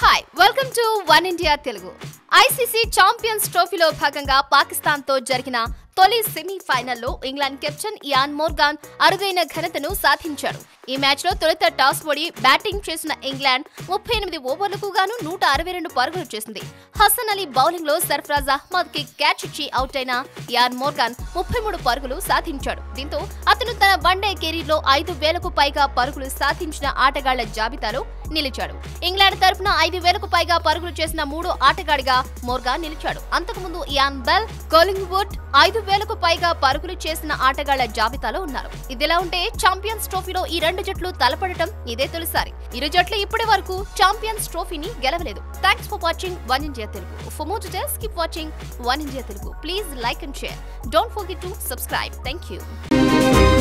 Hi, welcome to one India Telugu ICC champions ట్రోఫీలో భాగంగా పాకిస్తాన్తో జరిగిన తొలి సెమీఫైనల్లో ఇంగ్లాండ్ కెప్టెన్ ఇయాన్ మోర్గాన్ అరుదైన ఘనతను సాధించాడు. ఈ మ్యాచ్లో తొలుత టాస్ ఓడి బ్యాటింగ్ చేసిన ఇంగ్లాండ్ ముప్పై ఎనిమిది ఓవర్లకు గాను నూట అరవై రెండు పరుగులు చేసింది. హసన్ అలీ బౌలింగ్లో సర్ఫరాజ్ అహ్మద్కి క్యాచ్ ఇచ్చి అవుట్ అయిన ఇయాన్ మోర్గాన్ ముప్పై మూడు పరుగులు సాధించాడు. దీంతో అతను తన వన్డే కెరీర్లో ఐదు వేలకు పైగా పరుగులు సాధించిన ఆటగాళ్ళ జాబితాలో నిలిచాడు. ఇంగ్లాండ్ తరపున ఐదు వేలకు పైగా పరుగులు చేసిన మూడో ఆటగాడిగా మోర్గాన్ నిలిచాడు. అంతకుముందు ఇయాన్ బెల్ కోలింగ్వుడ్ ఐదు వేలకు పైగా పరుగులు చేసిన ఆటగాళ్ళ జాబితాలో ఉన్నారు. ఇదిలా ఉంటే ఛాంపియన్స్ ట్రోఫీలో ఈ రెండు జట్లు తలపడటం ఇదే తొలిసారి. ఇరు జట్లు ఇప్పటి వరకు ఛాంపియన్స్ ట్రోఫీని గెలవలేదు. Thanks for watching one India Telugu for more details keep watching one India Telugu please like and share don't forget to subscribe thank you